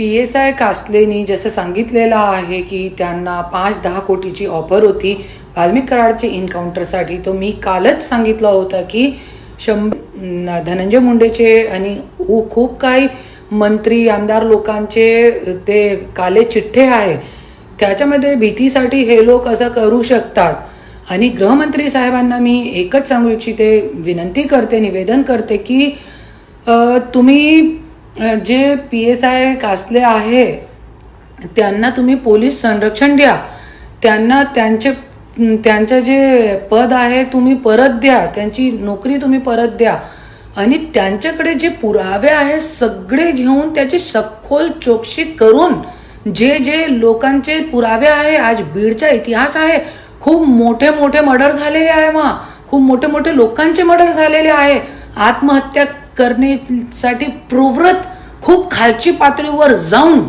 P S I कासलेनी जसं सांगितलेलं आहे की त्यांना पाच दहा कोटीची ऑफर होती. वाल्मिक कराडचे इन्काउंटरसाठी तो मी कालच सांगितलं होतं की शं धनंजय मुंडेचे आणि खूप काही मंत्री आमदार लोकांचे ते काले चिठ्ठे आहे. त्याच्यामध्ये भीतीसाठी हे लोक असं करू शकतात. आणि गृहमंत्री साहेबांना मी एकच सांगू इच्छिते विनंती करते निवेदन करते की तुम्ही जे पी एस आय कासले आहे त्यांना तुम्ही पोलीस संरक्षण द्या. त्यांना त्यांचे त्यांचं जे पद आहे तुम्ही परत द्या. त्यांची नोकरी तुम्ही परत द्या. आणि त्यांच्याकडे जे पुरावे आहे सगळे घेऊन त्याची सखोल चौकशी करून जे जे लोकांचे पुरावे आहे आज बीडचा इतिहास आहे खूप मोठे मोठे मर्डर झालेले आहे मग खूप मोठे मोठे लोकांचे मर्डर झालेले आहे. आत्महत्या करण्यासाठी प्रवृत्त खूप खालची पातळीवर जाऊन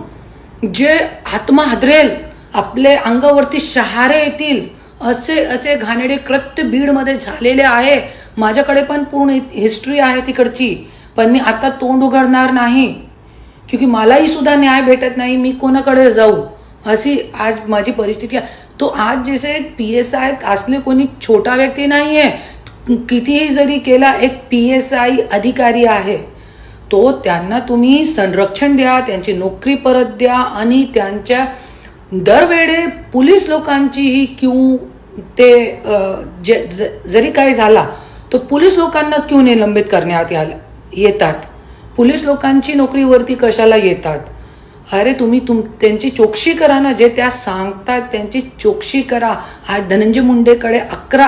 जे आत्मा हादरेल आपले अंगावरती शहारे येतील असे असे घाणेडे कृत्य बीडमध्ये झालेले आहे. माझ्याकडे पण पूर्ण हिस्ट्री आहे तिकडची. पण मी आता तोंड उघडणार नाही. क्योंकि मलाही सुद्धा न्याय भेटत नाही मी कोणाकडे जाऊ? अशी आज माझी परिस्थिती आहे. तो आज जसे पी एस आय असले कोणी छोटा व्यक्ती नाही आहे कितीही जरी केला एक पी एस आय अधिकारी आहे. तो त्यांना तुम्ही संरक्षण द्या त्यांची नोकरी परत द्या आणि त्यांच्या दरवेळे पोलीस लोकांचीही क्यू ते जे- ज- जरी काही झाला तर पोलीस लोकांना क्यू निलंबित करण्यात येतात. पोलीस लोकांची नोकरीवरती कशाला येतात? अरे तुम्ही तुम त्यांची चोक्षी करा ना जे त्या सांगतात त्यांची चोक्षी करा. आज धनंजय मुंडेकडे अकरा